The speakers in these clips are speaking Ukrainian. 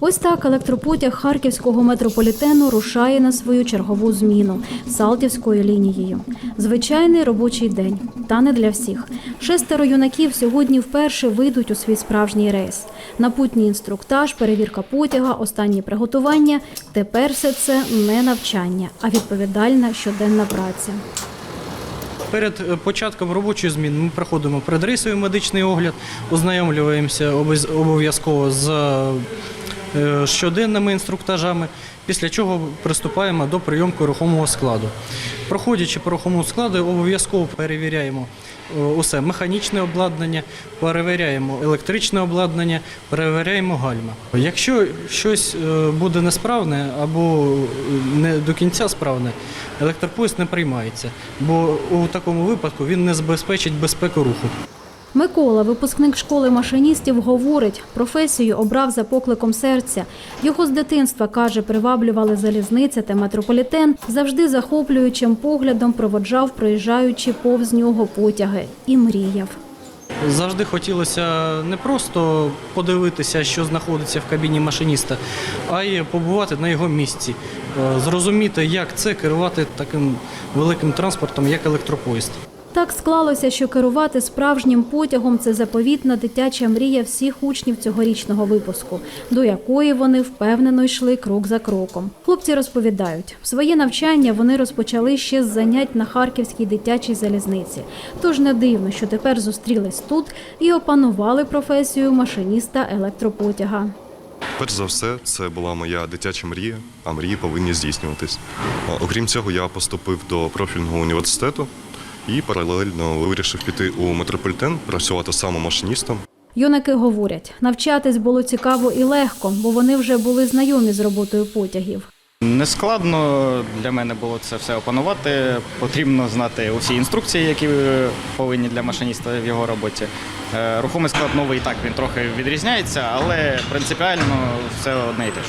Ось так електропотяг харківського метрополітену рушає на свою чергову зміну Салтівською лінією. Звичайний робочий день, та не для всіх. Шестеро юнаків сьогодні вперше вийдуть у свій справжній рейс. Напутній інструктаж, перевірка потяга, останні приготування. Тепер все це не навчання, а відповідальна щоденна праця. Перед е, початком робочої зміни ми проходимо предрейсовий медичний огляд, ознайомлюємося обов'язково з щоденними інструктажами, після чого приступаємо до прийомки рухомого складу. Проходячи по рухомому складу, обов'язково перевіряємо е, усе механічне обладнання, перевіряємо електричне обладнання, перевіряємо гальма. Якщо щось е, буде несправне або е, не до кінця справне, електропоїзд не приймається, бо у такому випадку він не забезпечить безпеку руху. Микола, випускник школи машиністів, говорить, професію обрав за покликом серця. Його з дитинства, каже, приваблювали залізниця та метрополітен, завжди захоплюючим поглядом проводжав, проїжджаючи повз нього потяги, і мріяв. Завжди хотілося не просто подивитися, що знаходиться в кабіні машиніста, а й побувати на його місці, е, зрозуміти, як це керувати таким великим транспортом, як електропоїзд. Так склалося, що керувати справжнім потягом це заповітна дитяча мрія всіх учнів цьогорічного випуску, до якої вони впевнено йшли крок за кроком. Хлопці розповідають, своє навчання вони розпочали ще з занять на харківській дитячій залізниці. Тож не дивно, що тепер зустрілись тут і опанували професію машиніста електропотяга. Перш за все, це була моя дитяча мрія, а мрії повинні здійснюватись. Окрім цього, я поступив до профільного університету і паралельно вирішив піти у метрополітен, працювати саме машиністом. Юнаки говорять, навчатись було цікаво і легко, бо вони вже були знайомі з роботою потягів. Нескладно для мене було це все опанувати. Потрібно знати усі інструкції, які е, повинні для машиніста в його роботі. Е, Рухомий склад новий так він трохи відрізняється, але принципіально все одне і те ж.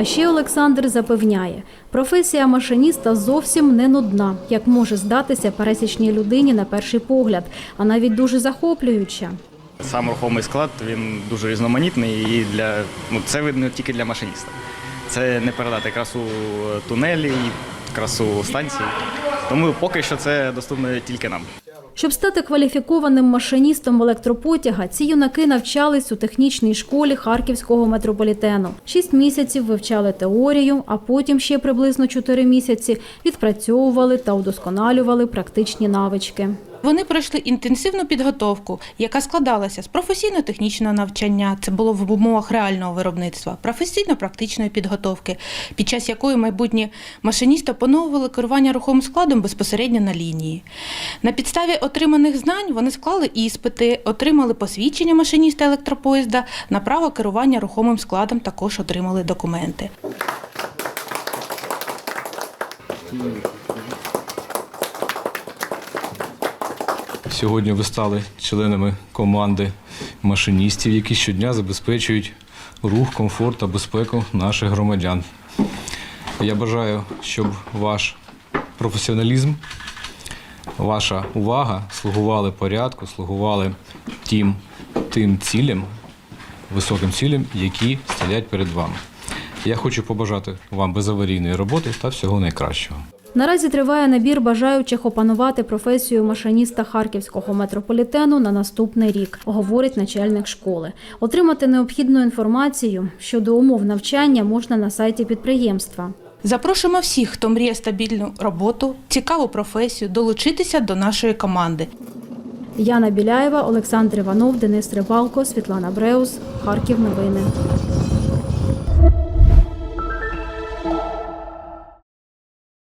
А ще Олександр запевняє, професія машиніста зовсім не нудна, як може здатися пересічній людині на перший погляд, а навіть дуже захоплююча. Сам рухомий склад він дуже різноманітний і для ну це видно тільки для машиніста. Це не передати красу тунелі, красу станції. Тому поки що це доступно тільки нам. Щоб стати кваліфікованим машиністом електропотяга, ці юнаки навчались у технічній школі Харківського метрополітену. Шість місяців вивчали теорію, а потім ще приблизно чотири місяці відпрацьовували та удосконалювали практичні навички. Вони пройшли інтенсивну підготовку, яка складалася з професійно-технічного навчання, це було в умовах реального виробництва, професійно-практичної підготовки, під час якої майбутні машиністи опановували керування рухомим складом безпосередньо на лінії. На підставі отриманих знань вони склали іспити, отримали посвідчення машиніста електропоїзда, на право керування рухомим складом також отримали документи. Сьогодні ви стали членами команди машиністів, які щодня забезпечують рух, комфорт та безпеку наших громадян. Я бажаю, щоб ваш професіоналізм, ваша увага слугували порядку, слугували тим, тим цілям, високим цілям, які стоять перед вами. Я хочу побажати вам безаварійної роботи та всього найкращого. Наразі триває набір бажаючих опанувати професію машиніста харківського метрополітену на наступний рік, говорить начальник школи. Отримати необхідну інформацію щодо умов навчання можна на сайті підприємства. Запрошуємо всіх, хто мріє стабільну роботу, цікаву професію, долучитися до нашої команди. Яна Біляєва, Олександр Іванов, Денис Рибалко, Світлана Бреус, Харків. Новини.